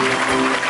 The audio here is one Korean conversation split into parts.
Música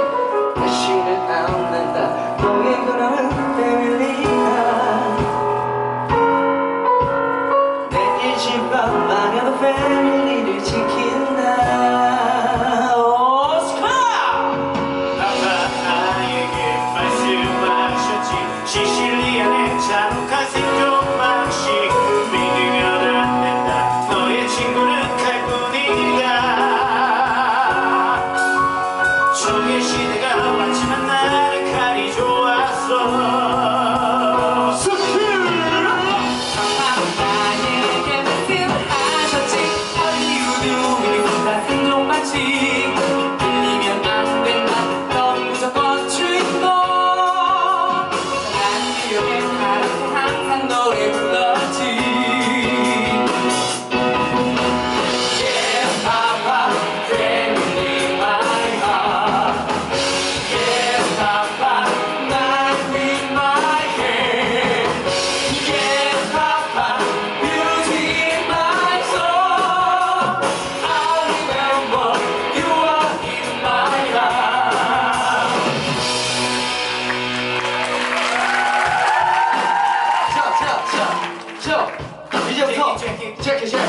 check it, check it.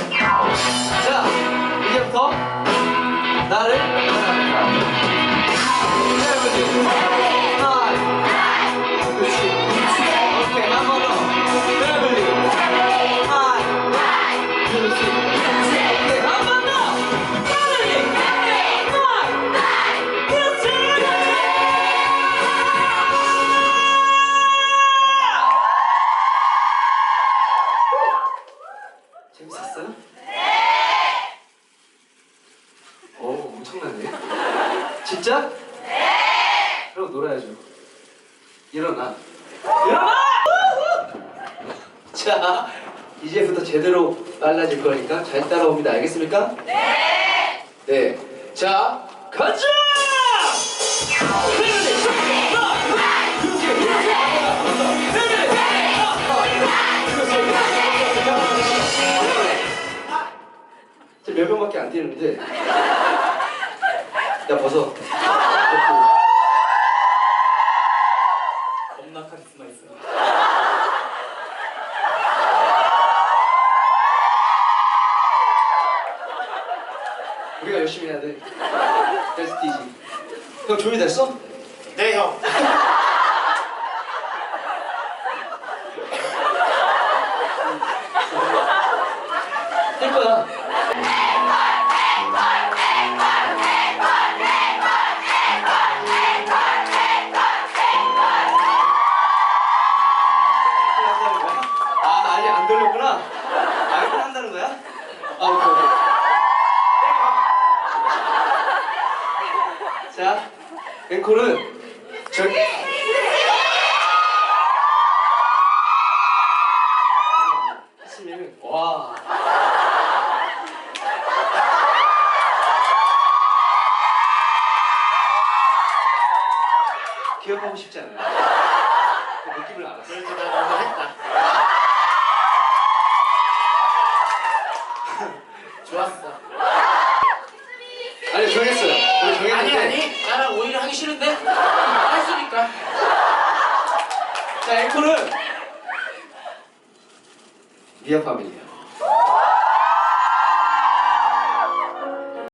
그리고 놀아야죠. 일어나. 일어나! 자, 이제부터 제대로 빨라질 거니까 잘 따라옵니다. 알겠습니까? 네! 네. 자, 가자! 몇 명밖에 안 뛰는데 나 벗어 댄스 뛰지. 형 준비됐어? 네 형. 뛸 거야. 아 아직 안 돌렸구나. 알고 아, 한다는 거야? 아, 오케이. 자, 앵콜은 저기. 하시면 와. 기억하고 싶지 않나요? 앵콜은 미아 파밀리야.